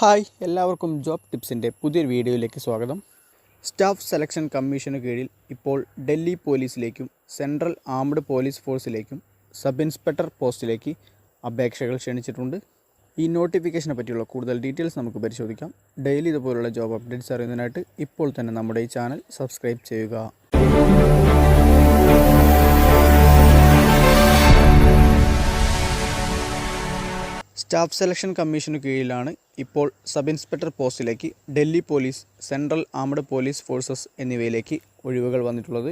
Hi എല്ലാവർക്കും job ടിപ്സിന്റെ പുതിയൊരു വീഡിയോയിലേക്ക് സ്വാഗതം. സ്റ്റാഫ് സെലക്ഷൻ കമ്മീഷന് കീഴിൽ ഇപ്പോൾ ഡൽഹി പോലീസിലേക്കും സെൻട്രൽ ആംഡ് പോലീസ് ഫോഴ്സിലേക്കും സബ് ഇൻസ്പെക്ടർ പോസ്റ്റിലേക്ക് അപേക്ഷകൾ ക്ഷണിച്ചിട്ടുണ്ട്. ഈ നോട്ടിഫിക്കേഷനെ പറ്റിയുള്ള കൂടുതൽ ഡീറ്റെയിൽസ് നമുക്ക് പരിശോധിക്കാം. ഡെയിലി ഇതുപോലുള്ള ജോബ് അപ്ഡേറ്റ്സ് അറിയുന്നതിനായിട്ട് ഇപ്പോൾ തന്നെ നമ്മുടെ ഈ ചാനൽ സബ്സ്ക്രൈബ് ചെയ്യുക. സ്റ്റാഫ് സെലക്ഷൻ കമ്മീഷന് കീഴിലാണ് ഇപ്പോൾ സബ് ഇൻസ്പെക്ടർ പോസ്റ്റിലേക്ക് Delhi police central armed police forces എന്നിവയിലേക്ക് ഒഴിവുകൾ വന്നിട്ടുള്ളത്.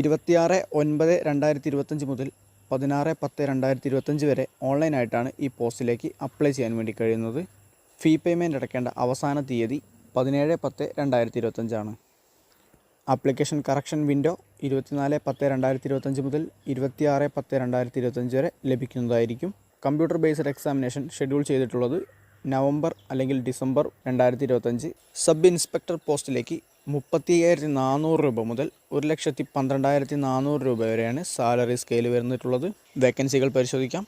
ഇരുപത്തിയാറ് ഒൻപത് രണ്ടായിരത്തി ഇരുപത്തഞ്ച് മുതൽ പതിനാറ് പത്ത് രണ്ടായിരത്തി ഇരുപത്തഞ്ച് വരെ ഓൺലൈനായിട്ടാണ് ഈ പോസ്റ്റിലേക്ക് അപ്ലൈ ചെയ്യാൻ വേണ്ടി കഴിയുന്നത്. ഫീ പേയ്മെന്റ് അടയ്ക്കേണ്ട അവസാന തീയതി പതിനേഴ് പത്ത് രണ്ടായിരത്തി ഇരുപത്തഞ്ചാണ് ആപ്ലിക്കേഷൻ കറക്ഷൻ വിൻഡോ ഇരുപത്തിനാല് പത്ത് രണ്ടായിരത്തി ഇരുപത്തഞ്ച് മുതൽ ഇരുപത്തിയാറ് പത്ത് രണ്ടായിരത്തി ഇരുപത്തഞ്ച് വരെ ലഭിക്കുന്നതായിരിക്കും. കമ്പ്യൂട്ടർ ബേസ്ഡ് എക്സാമിനേഷൻ ഷെഡ്യൂൾ ചെയ്തിട്ടുള്ളത് നവംബർ അല്ലെങ്കിൽ ഡിസംബർ രണ്ടായിരത്തി ഇരുപത്തഞ്ച് സബ് ഇൻസ്പെക്ടർ പോസ്റ്റിലേക്ക് മുപ്പത്തി അയ്യായിരത്തി നാനൂറ് രൂപ മുതൽ ഒരു ലക്ഷത്തി പന്ത്രണ്ടായിരത്തി നാനൂറ് രൂപ വരെയാണ് സാലറി സ്കെയിൽ വരുന്നിട്ടുള്ളത്. വേക്കൻസികൾ പരിശോധിക്കാം.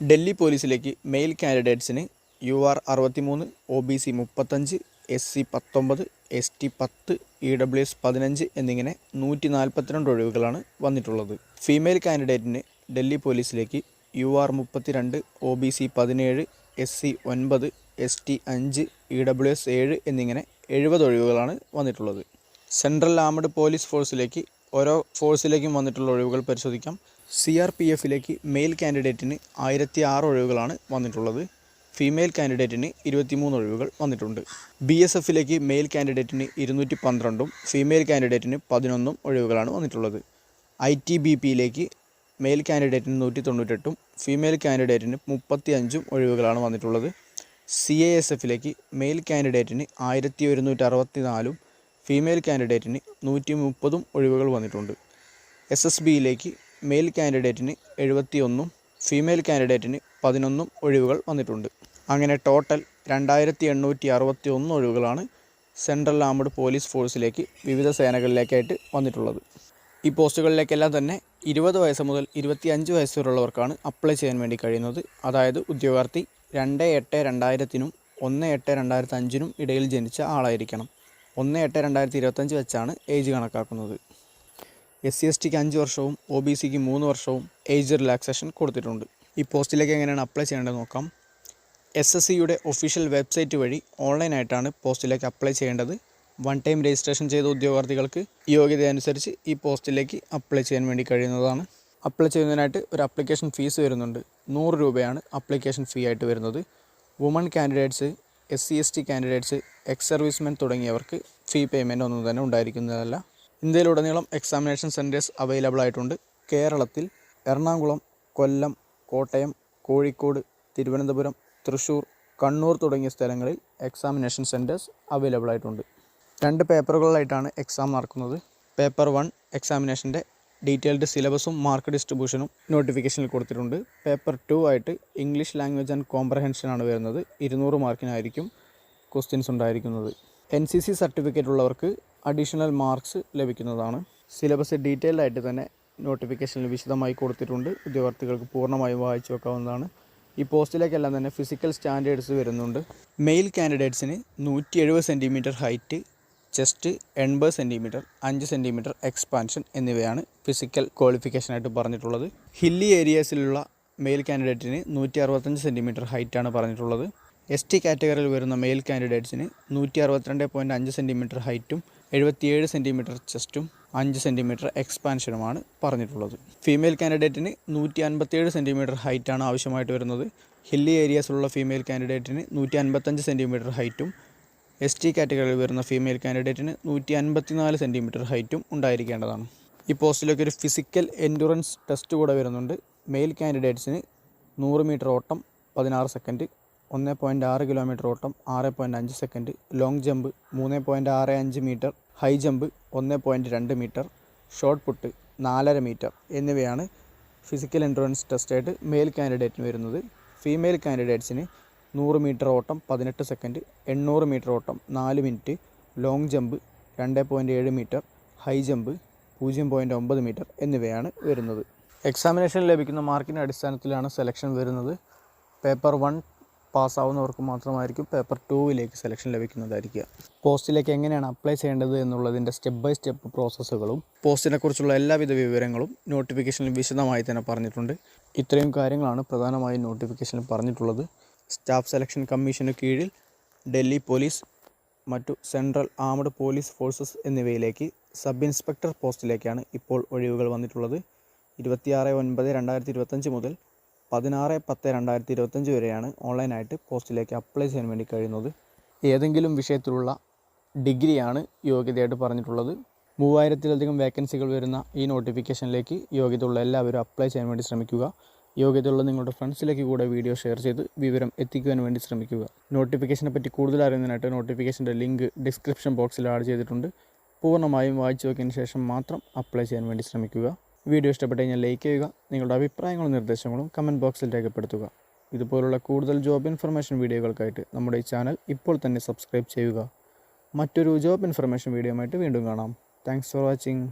ഡൽഹി പോലീസിലേക്ക് മെയിൽ കാൻഡിഡേറ്റ്സിന് യു ആർ അറുപത്തിമൂന്ന് ഒ ബി സി മുപ്പത്തഞ്ച് എസ് സി പത്തൊമ്പത് എസ് ടി പത്ത് ഇ ഡബ്ല്യു എസ് പതിനഞ്ച് എന്നിങ്ങനെ നൂറ്റി നാൽപ്പത്തിരണ്ട് ഒഴിവുകളാണ് വന്നിട്ടുള്ളത്. ഫീമെയിൽ കാൻഡിഡേറ്റിന് ഡൽഹി പോലീസിലേക്ക് യു ആർ മുപ്പത്തിരണ്ട് ഒ ബി സി പതിനേഴ് എസ് സി ഒൻപത് എസ് ടി അഞ്ച് ഇ ഡബ്ല്യു എസ് ഏഴ് എന്നിങ്ങനെ എഴുപത് ഒഴിവുകളാണ് വന്നിട്ടുള്ളത്. സെൻട്രൽ ആംഡ് പോലീസ് ഫോഴ്സിലേക്ക് ഓരോ ഫോഴ്സിലേക്കും വന്നിട്ടുള്ള ഒഴിവുകൾ പരിശോധിക്കാം. സി ആർ പി എഫിലേക്ക് മെയിൽ കാൻഡിഡേറ്റിന് ആയിരത്തി ആറ് ഒഴിവുകളാണ് വന്നിട്ടുള്ളത്. ഫീമെയിൽ കാൻഡിഡേറ്റിന് ഇരുപത്തിമൂന്ന് ഒഴിവുകൾ വന്നിട്ടുണ്ട്. ബി എസ് എഫിലേക്ക് മെയിൽ കാൻഡിഡേറ്റിന് ഇരുന്നൂറ്റി പന്ത്രണ്ടും ഫീമെയിൽ കാൻഡിഡേറ്റിന് പതിനൊന്നും ഒഴിവുകളാണ് വന്നിട്ടുള്ളത്. ഐ ടി ബി പിയിലേക്ക് മെയിൽ കാൻഡിഡേറ്റിന് നൂറ്റി തൊണ്ണൂറ്റെട്ടും ഫീമെയിൽ കാൻഡിഡേറ്റിന് മുപ്പത്തി അഞ്ചും ഒഴിവുകളാണ് വന്നിട്ടുള്ളത്. സി എ എസ് എഫിലേക്ക് മെയിൽ കാൻഡിഡേറ്റിന് ആയിരത്തി ഒരുന്നൂറ്റി അറുപത്തി നാലും ഫീമെയിൽ കാൻഡിഡേറ്റിന് നൂറ്റി മുപ്പതും ഒഴിവുകൾ വന്നിട്ടുണ്ട്. എസ് എസ് ബിയിലേക്ക് മെയിൽ കാൻഡിഡേറ്റിന് എഴുപത്തി ഒന്നും ഫീമെയിൽ കാൻഡിഡേറ്റിന് പതിനൊന്നും ഒഴിവുകൾ വന്നിട്ടുണ്ട്. അങ്ങനെ ടോട്ടൽ രണ്ടായിരത്തി എണ്ണൂറ്റി അറുപത്തി ഒന്ന് ഒഴിവുകളാണ് സെൻട്രൽ ആംഡ് പോലീസ് ഫോഴ്സിലേക്ക് വിവിധ സേനകളിലേക്കായിട്ട് വന്നിട്ടുള്ളത്. ഈ പോസ്റ്റുകളിലേക്കെല്ലാം തന്നെ ഇരുപത് വയസ്സ് മുതൽ ഇരുപത്തി അഞ്ച് വയസ്സ് വരെയുള്ളവർക്കാണ് അപ്ലൈ ചെയ്യാൻ വേണ്ടി കഴിയുന്നത്. അതായത് ഉദ്യോഗാർത്ഥി രണ്ട് എട്ട് രണ്ടായിരത്തിനും ഒന്ന് എട്ട് രണ്ടായിരത്തി അഞ്ചിനും ഇടയിൽ ജനിച്ച ആളായിരിക്കണം. ഒന്ന് എട്ട് രണ്ടായിരത്തി ഇരുപത്തഞ്ച് വെച്ചാണ് ഏജ് കണക്കാക്കുന്നത്. എസ് സി എസ് ടിക്ക് അഞ്ച് വർഷവും ഒ ബി സിക്ക് മൂന്ന് വർഷവും ഏജ് റിലാക്സേഷൻ കൊടുത്തിട്ടുണ്ട്. ഈ പോസ്റ്റിലേക്ക് എങ്ങനെയാണ് അപ്ലൈ ചെയ്യേണ്ടത് നോക്കാം. എസ് എസ് സിയുടെ ഒഫീഷ്യൽ വെബ്സൈറ്റ് വഴി ഓൺലൈനായിട്ടാണ് പോസ്റ്റിലേക്ക് അപ്ലൈ ചെയ്യേണ്ടത്. വൺ ടൈം രജിസ്ട്രേഷൻ ചെയ്ത ഉദ്യോഗാർത്ഥികൾക്ക് യോഗ്യതയനുസരിച്ച് ഈ പോസ്റ്റിലേക്ക് അപ്ലൈ ചെയ്യാൻ വേണ്ടി കഴിയുന്നതാണ്. അപ്ലൈ ചെയ്യുന്നതിനായിട്ട് ഒരു അപ്ലിക്കേഷൻ ഫീസ് വരുന്നുണ്ട്. നൂറ് രൂപയാണ് അപ്ലിക്കേഷൻ ഫീ ആയിട്ട് വരുന്നത്. Woman candidates S C S T candidates ex servicemen തുടങ്ങിയവർക്ക് ഫീ പേയ്മെന്റ് ഒന്നും തന്നെ ഉണ്ടായിരിക്കുന്നതല്ല. ഇന്ത്യയിലുടനീളം എക്സാമിനേഷൻ സെന്റേഴ്സ് അവൈലബിൾ ആയിട്ടുണ്ട്. കേരളത്തിൽ എറണാകുളം കൊല്ലം കോട്ടയം കോഴിക്കോട് തിരുവനന്തപുരം തൃശ്ശൂർ കണ്ണൂർ തുടങ്ങിയ സ്ഥലങ്ങളിൽ എക്സാമിനേഷൻ സെന്റേഴ്സ് അവൈലബിൾ ആയിട്ടുണ്ട്. രണ്ട് പേപ്പറുകളിലായിട്ടാണ് എക്സാം നടക്കുന്നത്. പേപ്പർ വൺ എക്സാമിനേഷന്റെ ഡീറ്റെയിൽഡ് സിലബസും മാർക്ക് ഡിസ്ട്രിബ്യൂഷനും നോട്ടിഫിക്കേഷനിൽ കൊടുത്തിട്ടുണ്ട്. പേപ്പർ ടു ആയിട്ട് ഇംഗ്ലീഷ് ലാംഗ്വേജ് ആൻഡ് കോംപ്രഹെൻഷനാണ് വരുന്നത്. ഇരുന്നൂറ് മാർക്കിനായിരിക്കും ക്വസ്റ്റ്യൻസ് ഉണ്ടായിരിക്കുന്നത്. എൻ സി സി സർട്ടിഫിക്കറ്റ് ഉള്ളവർക്ക് അഡീഷണൽ മാർക്സ് ലഭിക്കുന്നതാണ്. സിലബസ് ഡീറ്റെയിൽഡ് ആയിട്ട് തന്നെ നോട്ടിഫിക്കേഷനിൽ വിശദമായി കൊടുത്തിട്ടുണ്ട്. ഉദ്യോഗാർത്ഥികൾക്ക് പൂർണമായും വായിച്ചു വെക്കാവുന്നതാണ്. ഈ പോസ്റ്റിലേക്കെല്ലാം തന്നെ ഫിസിക്കൽ സ്റ്റാൻഡേർഡ്സ് വരുന്നുണ്ട്. മെയിൽ കാൻഡിഡേറ്റ്സിന് നൂറ്റി എഴുപത് സെന്റിമീറ്റർ ഹൈറ്റ് ചെസ്റ്റ് എൺപത് സെന്റിമീറ്റർ അഞ്ച് സെന്റിമീറ്റർ എക്സ്പാൻഷൻ എന്നിവയാണ് ഫിസിക്കൽ ക്വാളിഫിക്കേഷനായിട്ട് പറഞ്ഞിട്ടുള്ളത്. ഹില്ലി ഏരിയാസിലുള്ള മെയിൽ കാൻഡിഡേറ്റിന് നൂറ്റി അറുപത്തഞ്ച് സെന്റിമീറ്റർ ഹൈറ്റാണ് പറഞ്ഞിട്ടുള്ളത്. എസ് ടി കാറ്റഗറിയിൽ വരുന്ന മെയിൽ കാൻഡിഡേറ്റ്സിന് നൂറ്റി അറുപത്തിരണ്ട് പോയിന്റ് അഞ്ച് സെന്റിമീറ്റർ ഹൈറ്റും എഴുപത്തിയേഴ് സെന്റിമീറ്റർ ചെസ്റ്റും അഞ്ച് സെന്റിമീറ്റർ എക്സ്പാൻഷനുമാണ് പറഞ്ഞിട്ടുള്ളത്. ഫീമെയിൽ കാൻഡിഡേറ്റിന് നൂറ്റി അൻപത്തിയേഴ് സെന്റിമീറ്റർ ഹൈറ്റാണ് ആവശ്യമായിട്ട് വരുന്നത്. ഹില്ലി ഏരിയാസിലുള്ള ഫീമെയിൽ കാൻഡിഡേറ്റിന് നൂറ്റി അൻപത്തഞ്ച് സെന്റിമീറ്റർ ഹൈറ്റും എസ് ടി കാറ്റഗറിയിൽ വരുന്ന ഫീമെയിൽ കാൻഡിഡേറ്റിന് നൂറ്റി അൻപത്തിനാല് സെന്റിമീറ്റർ ഹൈറ്റും ഉണ്ടായിരിക്കേണ്ടതാണ്. ഈ പോസ്റ്റിലേക്ക് ഒരു ഫിസിക്കൽ എൻഡുറൻസ് ടെസ്റ്റ് കൂടെ വരുന്നുണ്ട്. മെയിൽ കാൻഡിഡേറ്റ്സിന് നൂറ് മീറ്റർ ഓട്ടം പതിനാറ് സെക്കൻഡ് ഒന്ന് പോയിന്റ് ആറ് കിലോമീറ്റർ ഓട്ടം ആറ് പോയിന്റ് അഞ്ച് സെക്കൻഡ് ലോങ് ജമ്പ് മൂന്ന് പോയിന്റ് ആറ് അഞ്ച് മീറ്റർ ഹൈ ജമ്പ് ഒന്ന് പോയിന്റ് രണ്ട് മീറ്റർ ഷോർട്ട് പുട്ട് നാലര മീറ്റർ എന്നിവയാണ് ഫിസിക്കൽ എൻട്രൻസ് ടെസ്റ്റായിട്ട് മെയിൽ കാൻഡിഡേറ്റിന് വരുന്നത്. ഫീമെയിൽ കാൻഡിഡേറ്റ്സിന് നൂറ് മീറ്റർ ഓട്ടം പതിനെട്ട് സെക്കൻഡ് എണ്ണൂറ് മീറ്റർ ഓട്ടം നാല് മിനിറ്റ് ലോങ് ജമ്പ് രണ്ട് പോയിന്റ് ഏഴ് മീറ്റർ ഹൈ ജമ്പ് പൂജ്യം പോയിന്റ് ഒമ്പത് മീറ്റർ എന്നിവയാണ് വരുന്നത്. എക്സാമിനേഷൻ ലഭിക്കുന്ന മാർക്കിന്റെ അടിസ്ഥാനത്തിലാണ് സെലക്ഷൻ വരുന്നത്. പേപ്പർ വൺ പാസ്സാവുന്നവർക്ക് മാത്രമായിരിക്കും പേപ്പർ ടൂവിലേക്ക് സെലക്ഷൻ ലഭിക്കുന്നതായിരിക്കുക. പോസ്റ്റിലേക്ക് എങ്ങനെയാണ് അപ്ലൈ ചെയ്യേണ്ടത് എന്നുള്ളതിന്റെ സ്റ്റെപ്പ് ബൈ സ്റ്റെപ്പ് പ്രോസസ്സുകളും പോസ്റ്റിനെക്കുറിച്ചുള്ള എല്ലാവിധ വിവരങ്ങളും നോട്ടിഫിക്കേഷനിൽ വിശദമായി തന്നെ പറഞ്ഞിട്ടുണ്ട്. ഇത്രയും കാര്യങ്ങളാണ് പ്രധാനമായും നോട്ടിഫിക്കേഷനിൽ പറഞ്ഞിട്ടുള്ളത്. സ്റ്റാഫ് സെലക്ഷൻ കമ്മീഷന് കീഴിൽ ഡൽഹി പോലീസ് മറ്റു സെൻട്രൽ ആംഡ് പോലീസ് ഫോഴ്സസ് എന്നിവയിലേക്ക് സബ് ഇൻസ്പെക്ടർ പോസ്റ്റിലേക്കാണ് ഇപ്പോൾ ഒഴിവുകൾ വന്നിട്ടുള്ളത്. ഇരുപത്തിയാറ് ഒൻപത് രണ്ടായിരത്തി ഇരുപത്തഞ്ച് മുതൽ പതിനാറ് പത്ത് രണ്ടായിരത്തി ഇരുപത്തഞ്ച് വരെയാണ് ഓൺലൈനായിട്ട് പോസ്റ്റിലേക്ക് അപ്ലൈ ചെയ്യാൻ വേണ്ടി കഴിയുന്നത്. ഏതെങ്കിലും വിഷയത്തിലുള്ള ഡിഗ്രിയാണ് യോഗ്യതയായിട്ട് പറഞ്ഞിട്ടുള്ളത്. മൂവായിരത്തിലധികം വേക്കൻസികൾ വരുന്ന ഈ നോട്ടിഫിക്കേഷനിലേക്ക് യോഗ്യതയുള്ള എല്ലാവരും അപ്ലൈ ചെയ്യാൻ വേണ്ടി ശ്രമിക്കുക. യോഗ്യതയുള്ള നിങ്ങളുടെ ഫ്രണ്ട്സിലേക്ക് കൂടെ വീഡിയോ ഷെയർ ചെയ്ത് വിവരം എത്തിക്കുവാൻ വേണ്ടി ശ്രമിക്കുക. നോട്ടിഫിക്കേഷനെ പറ്റി കൂടുതൽ അറിയുന്നതിനായിട്ട് നോട്ടിഫിക്കേഷന്റെ ലിങ്ക് ഡിസ്ക്രിപ്ഷൻ ബോക്സിൽ ആഡ് ചെയ്തിട്ടുണ്ട്. പൂർണമായും വായിച്ചു നോക്കിയതിന് ശേഷം മാത്രം അപ്ലൈ ചെയ്യാൻ വേണ്ടി ശ്രമിക്കുക. വീഡിയോ ഇഷ്ടപ്പെട്ട് കഴിഞ്ഞാൽ ലൈക്ക് ചെയ്യുക നിങ്ങളുടെ അഭിപ്രായങ്ങളും നിർദ്ദേശങ്ങളും കമന്റ് ബോക്സിൽ രേഖപ്പെടുത്തുക. ഇതുപോലുള്ള കൂടുതൽ ജോബ് ഇൻഫർമേഷൻ വീഡിയോകൾക്കായിട്ട് നമ്മുടെ ഈ ചാനൽ ഇപ്പോൾ തന്നെ സബ്സ്ക്രൈബ് ചെയ്യുക. മറ്റൊരു ജോബ് ഇൻഫർമേഷൻ വീഡിയോ വീണ്ടും കാണാം. Thanks for watching.